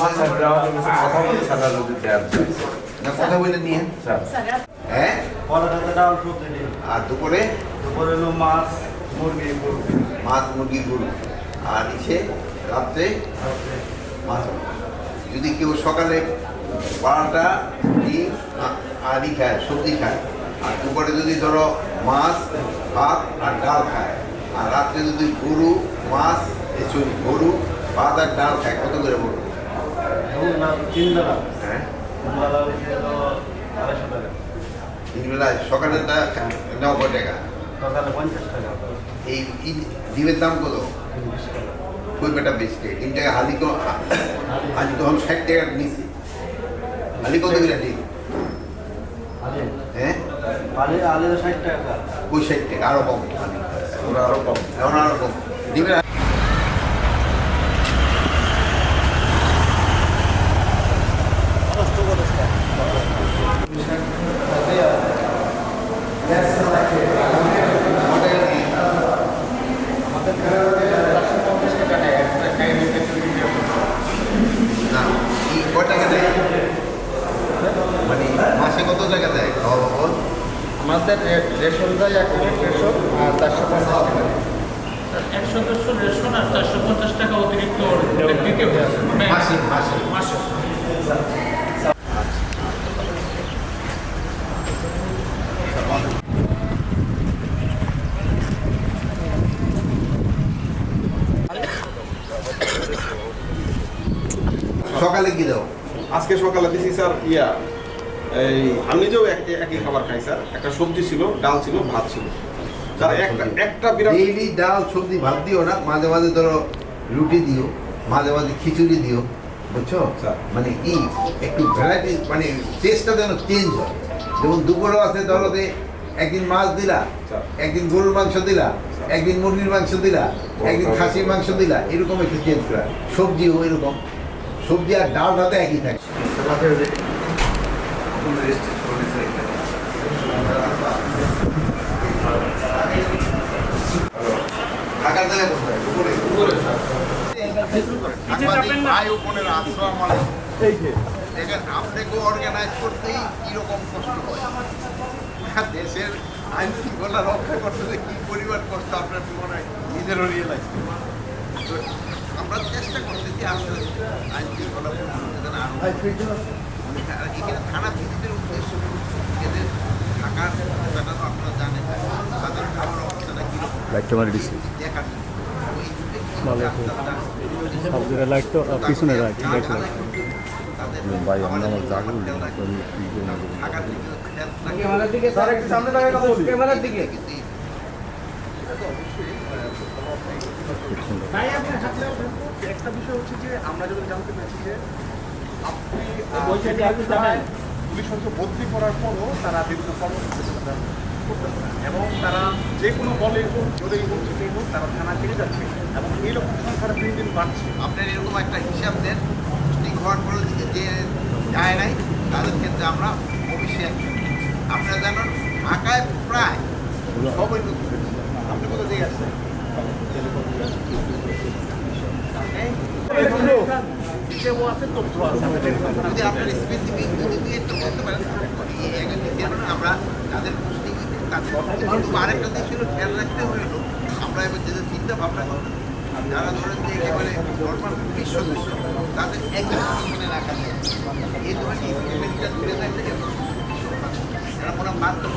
কথা বলে সাদা না কথা বলে নিয়ে হ্যাঁ কলাকাতা ডাল আর দুপুরে দুপুরে হলো মাছ মুরগি গরু, মাছ মুরগি গরু, আর ইসে রাত্রে মাছ যদি কেউ সকালে বারোটা ডিম আ- আর ই খায় সবজি খায়। আর দুপুরে যদি ধরো মাছ ভাত আর ডাল খায় আর রাত্রে যদি গরু মাছ এ সরি গরু ভাত আর ডাল খায় কত করে বলব দুধ না তিন বেলা হ্যাঁ সকালেরটা নব্বই টাকা। এই ডিমের দাম কত? খুব একটা বেশি হালি তো তখন ষাট টাকার নিচে। হালি কত করে আলি? আলে। হ্যাঁ আলে আলে ষাট টাকা। ওই ষাট টাকা আরও কম। ওরা আরও কম। এখন আরও কম। না কি কয় টাকা দেয় মানে মাসে কত টাকা দেয়? খাওয়া বাবদ আমাদের রেশন দেয় এক রেশন আর চারশো পঞ্চাশ টাকা একশো দেড়শো রেশন আর চারশো পঞ্চাশ টাকা অতিরিক্ত দিতে মাসে মাসে। মাসে। সকালে কি দাও? আজকে সকালে দিছি স্যার ইয়া। এই আমি নিজেও এক- একই খাবার খাই স্যার। একটা সবজি ছিল ডাল ছিল ভাত ছিল। স্যার একটা একটা বিরাট ডেইলি ডাল সবজি ভাত দিও না মাঝে মাঝে ধরো রুটি দিও মাঝে মাঝে খিচুড়ি দিও বুঝছ? মানে কি একটু ভ্যারাইটি মানে টেস্টটা যেন চেঞ্জ হয়। যেমন দুপুরও আছে ধরো যে একদিন মাছ দিলা। একদিন গরুর মাংস দিলা একদিন মুরগির মাংস দিলা একদিন খাসির মাংস দিলা এরকম একটু চেঞ্জ করা সবজিও এরকম। সবজি আর ডাল ভাতে একই থাকে। থাকার জায়গা কোথায় করতেই কীরকম কষ্ট হয় দেশের আইন শৃঙ্খলা রক্ষা করতে যে কি পরিমাণ কষ্ট আপনার হয় নিজেরও রিয়েলাইজ আমরা চেষ্টা করতেছি আসলে আইন শৃঙ্খলা পরিস্থিতি যেন আরও মানে আর এখানে থানা ভিত্তির উদ্দেশ্য এদের থাকার অবস্থাটা তো আপনারা জানেন তাদের খাবার অবস্থাটা কীরকম? দেখার পিছনে রাখ ভাই আমরা আমার দিকে। ক্যামেরার একটু সামনে তাকায় কথা বলুন ক্যামেরার দিকে। কিন্তু এই- তাই আপনি একটা বিষয় হচ্ছে যে আমরা যদি জানতে পেরেছি যে আপনি করার পরও তারা বিভিন্ন কর্মসূচি করতেছে না এবং তারা যে কোনো বলে হোক জোরেই হোক তারা থানা ছেড়ে যাচ্ছে এবং এই রকম সংখ্যাটা দিন দিন বাড়ছে আপনার এরকম একটা হিসাব দেন পরে যে যায় নাই, তাদের ক্ষেত্রে আমরা অবশ্যই আপনারা জানেন, ঢাকায় প্রায় সবাই নতুন। আপনি কোথা থেকে আসছেন? হিসেবও আছে তথ্য আছে। যদি আপনার স্পেসিফিক যদি দিয়ে একটু বলতে পারেন আমরা তাদের কিন্তু আরেকটা দিক ছিল খেয়াল রাখতে হলো আমরা এবার যে চিন্তা ভাবনা করতে যারা ধরেন যে একেবারে নর্মাল পুলিশ সদস্য তাদের একজন পিছনে রাখা যায়। এই ধরনের ইমপ্লিমেন্টটা তুলে থাকলে এরা কোনো মাধ্যম